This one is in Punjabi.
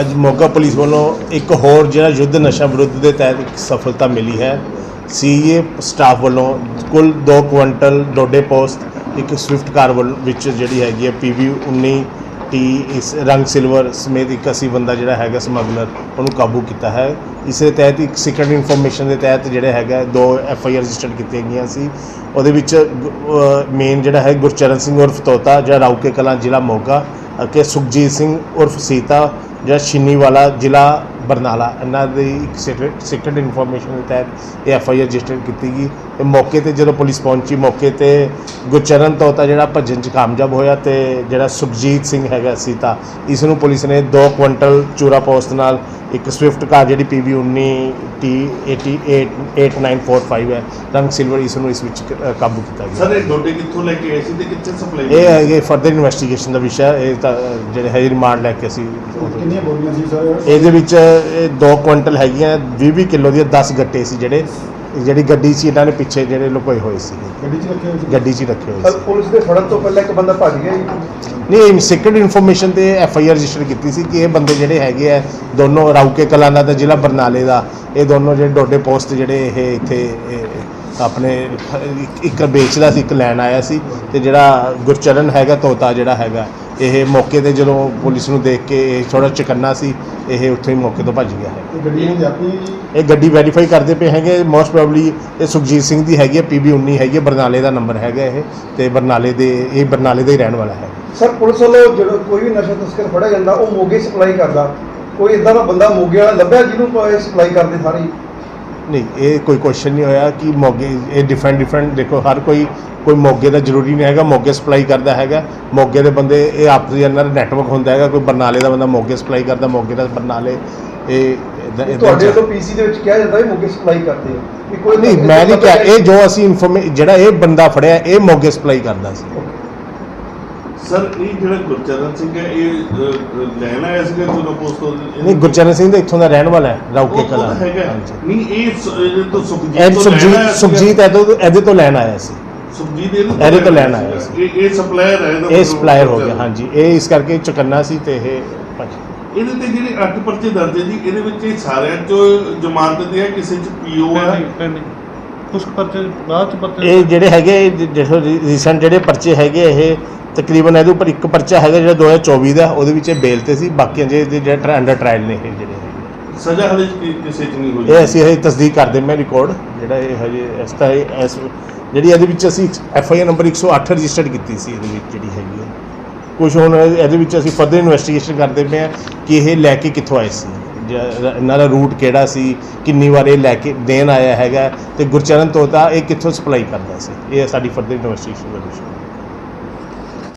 ਅੱਜ ਮੋਗਾ ਪੁਲਿਸ ਵੱਲੋਂ ਇੱਕ ਹੋਰ ਜਿਹੜਾ ਯੁੱਧ ਨਸ਼ਾ ਵਿਰੁੱਧ ਦੇ ਤਹਿਤ ਇੱਕ ਸਫਲਤਾ ਮਿਲੀ ਹੈ। ਸੀਏ ਸਟਾਫ ਵੱਲੋਂ ਕੁੱਲ 2 ਕੁਇੰਟਲ ਡੋਡੇ ਪੋਸਟ, ਇੱਕ ਸਵਿਫਟ ਕਾਰ ਵੱਲ ਵਿੱਚ ਜਿਹੜੀ ਹੈਗੀ ਹੈ ਪੀਵੀ 19 ਟੀ ਇਸ ਰੰਗ ਸਿਲਵਰ ਸਮੇਤ 81 ਬੰਦਾ ਜਿਹੜਾ ਹੈਗਾ ਸਮਗਲਰ, ਉਹਨੂੰ ਕਾਬੂ ਕੀਤਾ ਹੈ। ਇਸੇ ਤਹਿਤ ਇੱਕ ਸੀਕ੍ਰੀਟ ਇਨਫੋਰਮੇਸ਼ਨ ਦੇ ਤਹਿਤ ਜਿਹੜੇ ਹੈਗਾ, ਦੋ ਐਫ ਆਈ ਆਰ ਰਜਿਸਟਰ ਕੀਤੀਆਂ ਗਈਆਂ ਸੀ। ਉਹਦੇ ਵਿੱਚ ਮੇਨ ਜਿਹੜਾ ਹੈ ਗੁਰਚਰਨ ਸਿੰਘ ਉਰਫ ਤੋਤਾ ਜਿਹੜਾ ਰਾਊਕੇ ਕਲਾਂ ਜ਼ਿਲ੍ਹਾ ਮੋਗਾ ਅਤੇ ਸੁਖਜੀਤ ਸਿੰਘ ਉਰਫ ਸੀਤਾ ਜਿਹੜਾ ਛਿੰਨੀਵਾਲਾ ਜ਼ਿਲ੍ਹਾ ਬਰਨਾਲਾ ਇਹਨਾਂ ਦੀ ਇੱਕ ਸੀਕ੍ਰੀਟ ਇਨਫੋਰਮੇਸ਼ਨ ਦੇ ਤਹਿਤ ਇਹ ਐਫ ਆਈ ਆਰ ਰਜਿਸਟਰ ਕੀਤੀ ਗਈ। ਤੇ ਮੌਕੇ ਤੇ ਜਦੋਂ ਪੁਲਿਸ ਪਹੁੰਚੀ ਮੌਕੇ ਤੇ ਗੁਰਚਰਨ ਤੋਤਾ ਜਿਹੜਾ ਭੱਜਣ 'ਚ ਕਾਮਯਾਬ ਹੋਇਆ ਤੇ ਜਿਹੜਾ ਸੁਖਜੀਤ ਸਿੰਘ ਹੈਗਾ ਸੀਤਾ ਇਸ ਨੂੰ ਪੁਲਿਸ ਨੇ 2 ਕੁਇੰਟਲ ਚੂਰਾ ਪੋਸਟ ਨਾਲ ਇੱਕ ਸਵਿਫਟ ਕਾਰ ਜਿਹੜੀ ਪੀਵੀ 19 ਟੀ 8945 ਹੈ ਰੰਗ ਸਿਲਵਰ ਇਸ ਨੂੰ ਇਸ ਵਿੱਚ ਕਾਬੂ ਕੀਤਾ ਗਿਆ। ਸਰ ਇਹ ਡੋਡੇ ਕਿੱਥੋਂ ਲੈ ਕੇ ਆਏ ਸੀ ਤੇ ਕਿੱਥੇ ਸਪਲਾਈ ਇਹ ਹੈਗੇ ਫਰਦਰ ਇਨਵੈਸਟੀਗੇਸ਼ਨ ਦਾ ਵਿਸ਼ਾ। ਇਹ ਤਾਂ ਜਿਹੜੇ ਹੈ ਰਿਮਾਂਡ ਲੈ ਕੇ ਅਸੀਂ ਕਿੰਨੀਆਂ ਬੋਲੀਆਂ ਸੀ ਸਰ? ਇਹਦੇ ਵਿੱਚ 2 ਕੁਇੰਟਲ ਹੈਗੀਆਂ 20 20 ਕਿਲੋ ਦੀਆਂ 10 ਗੱਟੇ ਸੀ ਜਿਹੜੇ ਜਿਹੜੀ ਗੱਡੀ ਸੀ ਇਹਨਾਂ ਨੇ ਪਿੱਛੇ ਜਿਹੜੇ ਲੁਕੋਏ ਹੋਏ ਸੀ। ਗੱਡੀ 'ਚ ਰੱਖੇ ਹੋਏ ਸੀ? ਗੱਡੀ 'ਚ ਹੀ ਰੱਖੇ ਹੋਏ ਸਰ ਸੀ। ਪੁਲਿਸ ਦੇ ਫੜਨ ਤੋਂ ਪਹਿਲਾਂ ਇੱਕ ਬੰਦਾ ਭੱਜ ਗਿਆ ਜੀ। ਨਹੀਂ ਸੀਕ੍ਰੀਟ ਇਨਫੋਰਮੇਸ਼ਨ ਤੇ ਐਫ ਆਈ ਆਰ ਰਜਿਸਟਰ ਕੀਤੀ ਸੀ ਕਿ ਇਹ ਬੰਦੇ ਜਿਹੜੇ ਹੈਗੇ ਆ ਦੋਨੋਂ ਰਾਊਕੇ ਕਲਾਨਾ ਦਾ ਜ਼ਿਲ੍ਹਾ ਬਰਨਾਲੇ ਦਾ ਇਹ ਦੋਨੋਂ ਜਿਹੜੇ ਡੋਡੇ ਪੋਸਟ ਜਿਹੜੇ ਇਹ ਇੱਥੇ ਇਹ ਆਪਣੇ ਇੱਕ- ਵੇਚਦਾ ਸੀ ਇੱਕ ਲੈਣ ਆਇਆ ਸੀ ਤੇ ਜਿਹੜਾ ਗੁਰਚਰਨ ਹੈਗਾ ਤੋਤਾ ਜਿਹੜਾ ਹੈਗਾ ਇਹ ਮੌਕੇ ਤੇ ਜਦੋਂ ਪੁਲਿਸ ਨੂੰ ਦੇਖ ਕੇ ਇਹ ਥੋੜਾ ਚਕੰਨਾ ਸੀ ਇਹ ਉੱਥੇ ਹੀ ਮੌਕੇ ਤੋਂ ਭੱਜ ਗਿਆ ਹੈ। ਇਹ ਗੱਡੀ ਨੇ ਜਾਪੀ ਜੀ? ਇਹ ਗੱਡੀ ਵੈਰੀਫਾਈ ਕਰਦੇ ਪਏ ਹੈਗੇ ਮੋਸਟ ਪ੍ਰੋਬਬਲੀ ਇਹ ਸੁਖਜੀਤ ਸਿੰਘ ਦੀ ਹੈਗੀ ਹੈ ਪੀਬੀ 19 ਹੈਗੀ ਹੈ ਬਰਨਾਲੇ ਦਾ ਨੰਬਰ ਹੈਗਾ ਇਹ ਤੇ ਬਰਨਾਲੇ ਦੇ ਇਹ ਬਰਨਾਲੇ ਦਾ ਹੀ ਰਹਿਣ ਵਾਲਾ ਹੈ। ਸਰ ਪੁਲਿਸ ਵੱਲੋਂ ਜਦੋਂ ਕੋਈ ਵੀ ਨਸ਼ਾ ਤਸਕਰ ਫੜਿਆ ਜਾਂਦਾ ਉਹ ਮੋਗੇ ਸਪਲਾਈ ਕਰਦਾ। ਕੋਈ ਇਦਾਂ ਦਾ ਬੰਦਾ ਮੋਗੇ ਵਾਲਾ ਲੱਭਿਆ ਜਿਹਨੂੰ ਸਪਲਾਈ ਕਰਦੇ ਸਾਰੇ? ਨਹੀਂ ਇਹ ਕੋਈ ਕੁਐਸਚਨ ਨਹੀਂ ਹੋਇਆ ਕਿ ਮੋਗੇ ਇਹ ਡਿਫਰੈਂਟ ਡਿਫਰੈਂਟ ਦੇਖੋ ਹਰ ਕੋਈ ਕੋਈ ਮੋਗੇ ਦਾ ਜ਼ਰੂਰੀ ਨਹੀਂ ਹੈਗਾ ਮੋਗੇ ਸਪਲਾਈ ਕਰਦਾ ਹੈਗਾ। ਮੋਗੇ ਦੇ ਬੰਦੇ ਇਹ ਆਪਸੀ ਦਾ ਨੈਟਵਰਕ ਹੁੰਦਾ ਹੈਗਾ ਕੋਈ ਬਰਨਾਲੇ ਦਾ ਬੰਦਾ ਮੋਗੇ ਸਪਲਾਈ ਕਰਦਾ ਮੋਗੇ ਦਾ ਬਰਨਾਲੇ ਇਹ ਏਦਾਂ- ਏਦਾਂ ਤੁਹਾਡੇ ਵੱਲੋਂ ਪੀਸੀ ਦੇ ਵਿੱਚ ਕਿਹਾ ਜਾਂਦਾ ਵੀ ਮੋਗੇ ਸਪਲਾਈ ਕਰਦੇ ਆ। ਵੀ ਕੋਈ ਨਹੀਂ ਮੈਂ ਨਹੀਂ ਕਿਹਾ ਇਹ ਜੋ ਅਸੀਂ ਇਨਫੋਰਮੇ ਜਿਹੜਾ ਇਹ ਬੰਦਾ ਫੜਿਆ ਇਹ ਮੋਗੇ ਸਪਲਾਈ ਕਰਦਾ ਸੀ। ਸਰ ਇਹ ਜਿਹੜਾ ਗੁਰਚਰਨ ਸਿੰਘ ਹੈ ਇਹ ਲੈਣ ਆਇਆ ਸੀਗਾ ਚੋਰਾ ਪੋਸਟ ਤੋਂ ਨਹੀਂ ਗੁਰਚਰਨ ਸਿੰਘ ਦਾ ਇੱਥੋਂ ਦਾ ਰਹਿਣ ਵਾਲਾ ਹੈ ਉਹ ਕਲਾਂ ਤਾਂ ਨਹੀਂ ਇਹ ਤੋਂ ਸੁਖਜੀਤ ਤੋਂ ਲੈਣ ਸੁਖਜੀਤ ਆਇਆ। ਸੁਖਜੀਤ ਇਹਦੇ ਤੋਂ ਇਹਦੇ ਤੋਂ ਲੈਣ ਆਇਆ ਸੀ ਸੁਖਜੀਤ ਇਹਦੇ ਤੋਂ ਲੈਣ ਆਇਆ ਸੀ। ਇਹ ਇਹ ਸਪਲਾਇਰ ਹੈ ਇਹਦਾ ਇਹ ਸਪਲਾਇਰ ਹੋ ਗਿਆ। ਹਾਂਜੀ ਇਹ ਇਸ ਕਰਕੇ ਚੁਕੰਨਾ ਸੀ ਤੇ ਇਹ। ਇਹਦੇ ਤੇ ਜਿਹੜੇ 8 ਪਰਚੇ ਦਰਜ ਹੈ ਜੀ ਇਹਦੇ ਵਿੱਚ ਸਾਰਿਆਂ ਚੋਂ ਜ਼ਮਾਨਤ ਦੇ ਹੈ ਕਿਸੇ ਚ ਪੀਓ ਹੈ ਕੁਛ ਪਰਚੇ ਬਾਅਦ ਚ ਪਰਚੇ ਇਹ ਜਿਹੜੇ ਹੈਗੇ ਦੇਖੋ ਰੀਸੈਂਟ ਜਿਹੜੇ ਪਰਚੇ ਹੈਗੇ ਇਹ ਤਕਰੀਬਨ ਇਹਦੇ ਉੱਪਰ ਇੱਕ ਪਰਚਾ ਹੈਗਾ ਜਿਹੜਾ 2024 ਦਾ ਉਹਦੇ ਵਿੱਚ ਇਹ ਬੇਲ ਤੇ ਸੀ ਬਾਕੀਆਂ ਜੇ ਜਿਹੜਾ ਅੰਡਰ ਟ੍ਰਾਇਲ ਨੇ ਇਹ ਜਿਹੜੇ। ਸਜ਼ਾ ਹਲੇ ਕਿਸੇ ਚ ਨਹੀਂ ਹੋਈ? ਇਹ ਅਸੀਂ ਇਹ ਤਸਦੀਕ ਕਰਦੇ ਮੈਂ ਰਿਕਾਰਡ ਜਿਹੜਾ ਇਹ ਹਜੇ ਇਸ ਤਾਂ ਇਸ ਜਿਹੜੀ ਇਹਦੇ ਵਿੱਚ ਅਸੀਂ F I R number 108 registered ਕੀਤੀ ਸੀ ਇਹਦੇ ਵਿੱਚ ਜਿਹੜੀ ਹੈਗੀ ਹੈ ਕੁਝ ਹੁਣ ਇਹਦੇ ਵਿੱਚ ਅਸੀਂ ਫਰਦਰ ਇਨਵੈਸਟੀਗੇਸ਼ਨ ਕਰਦੇ ਪਏ ਹਾਂ ਕਿ ਇਹ ਲੈ ਕੇ ਕਿੱਥੋਂ ਆਏ ਸੀ। ਇਹਨਾਂ ਦਾ ਰੂਟ ਕਿਹੜਾ ਸੀ, ਕਿੰਨੀ ਵਾਰ ਇਹ ਲੈ ਕੇ ਦੇਣ ਆਇਆ ਹੈਗਾ ਤੇ ਗੁਰਚਰਨ ਤੋਤਾ ਇਹ ਕਿੱਥੋਂ ਸਪਲਾਈ ਕਰਦਾ ਸੀ? ਇਹ ਸਾਡੀ ਫਰਦਰ ਇਨਵੈਸਟੀਗੇਸ਼ਨ ਦਾ ਵਿਸ਼ਾ ਹੈ